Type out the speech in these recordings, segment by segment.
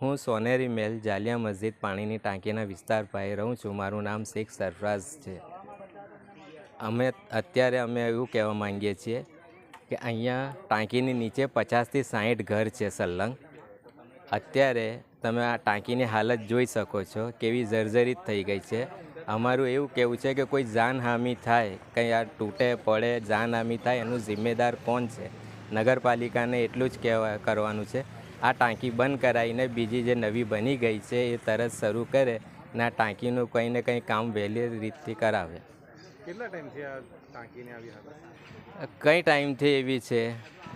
હું સોનેરી મેલ જાલિયા મસ્જિદ પાણીની ટાંકીના વિસ્તાર પાસે રહું છું. મારું નામ શેખ સરફરાઝ છે. અમે અત્યારે અમે એવું કહેવા માંગીએ છીએ કે અહીંયા ટાંકીની નીચે પચાસથી સાહીઠ ઘર છે સલંગ અત્યારે તમે આ ટાંકીની હાલત જોઈ શકો છો, કેવી જર્જરિત થઈ ગઈ છે. અમારું એવું કહેવું છે કે કોઈ જાનહામી થાય, કંઈ આ તૂટે, પડે જાનહામી થાય, એનું જિમ્મેદાર કોણ છે? નગરપાલિકાને એટલું જ કહેવા કરવાનું છે. આ ટાંકી બંધ કરાવીને બીજી જે નવી બની ગઈ છે એ તરત શરૂ કરે અને આ ટાંકીનું કંઈ ને કંઈ કામ વહેલી રીતથી કરાવે. કેટલા ટાઈમથી આ ટાંકીને આવી કઈ ટાઈમથી એવી છે.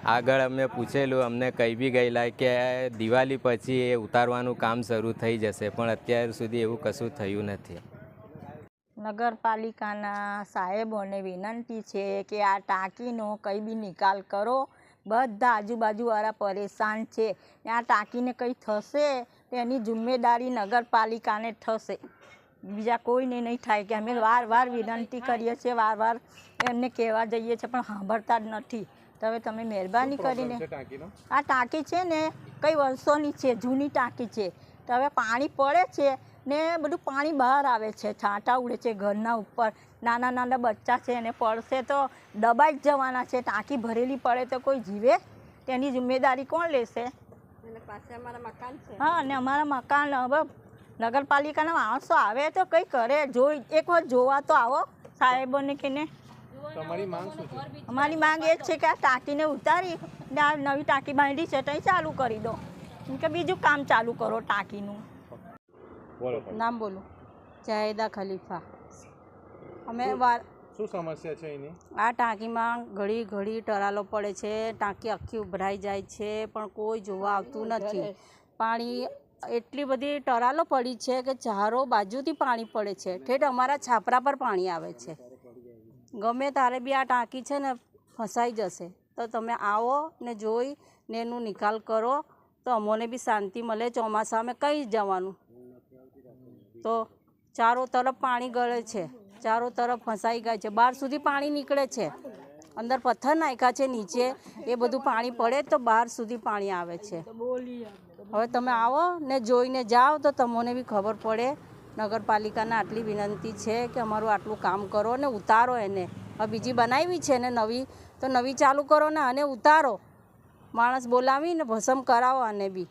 આગળ અમે પૂછેલું અમને કહી બી ગયેલા કે દિવાળી પછી એ ઉતારવાનું કામ શરૂ થઈ જશે પણ અત્યાર સુધી એવું કશું થયું નથી. નગરપાલિકાના સાહેબોને વિનંતી છે કે આ ટાંકીનો કંઈ બી નિકાલ કરો બધા આજુબાજુવાળા પરેશાન છે. ને આ ટાંકીને કંઈ થશે? તો એની જિમ્મેદારી નગરપાલિકાને થશે. બીજા કોઈને નહીં થાય કે અમે વાર વાર વિનંતી કરીએ છીએ વાર વાર એમને કહેવા જઈએ છીએ પણ સાંભળતા જ નથી. તો હવે તમે મહેરબાની કરીને આ ટાંકી છે ને કઈ વર્ષોની છે જૂની ટાંકી છે. તો હવે પાણી પડે છે ને બધું પાણી બહાર આવે છે છાંટા ઉડે છે ઘરના ઉપર. નાના નાના બચ્ચા છે એને પડશે તો દબાઈ જ જવાના છે ટાંકી ભરેલી પડે તો કોઈ જીવે? તેની જિમ્મેદારી કોણ લેશે? હા અને અમારા મકાન હવે નગરપાલિકાના માણસો આવે તો કંઈ કરે? જોઈ એક વાર જોવા તો આવો સાહેબોને કે ને. તમારી માંગ શું છે? અમારી માંગ એ જ છે કે આ ટાંકીને ઉતારી ને આ નવી ટાંકી બાંધી છે તો ચાલુ કરી દો. કે બીજું કામ ચાલુ કરો ટાંકીનું. નામ બોલું. જાહેદા ખલીફા. અમે વાર શું સમસ્યા છે એની? આ ટાંકીમાં ઘડી ઘડી ટરાલો પડે છે ટાંકી આખી ઉભરાઈ જાય છે પણ કોઈ જોવા આવતું નથી. પાણી એટલી બધી ટરાલો પડી છે કે ચારો બાજુથી પાણી પડે છે. ઠેઠ અમારા છાપરા પર પાણી આવે છે. ગમે તારે બી આ ટાંકી છે ને ફસાઈ જશે. તો તમે આવો ને જોઈ ને એનું નિકાલ કરો. તો અમોને બી શાંતિ મળે ચોમાસામાં કઈ જવાનું. તો ચારો તરફ પાણી ગળે છે. ચારો તરફ ફસાઈ ગયા છે. બહાર સુધી પાણી નીકળે છે. અંદર પથ્થર નાખ્યા છે નીચે. એ બધું પાણી પડે તો બહાર સુધી પાણી આવે છે. હવે તમે આવો ને જોઈને જાઓ તો તમને બી ખબર પડે. નગરપાલિકાને આટલી વિનંતી છે કે અમારું આટલું કામ કરો ને ઉતારો એને. હવે બીજી બનાવી છે ને નવી. તો નવી ચાલુ કરો ને અને ઉતારો. માણસ બોલાવીને ભસમ કરાવો આને બી.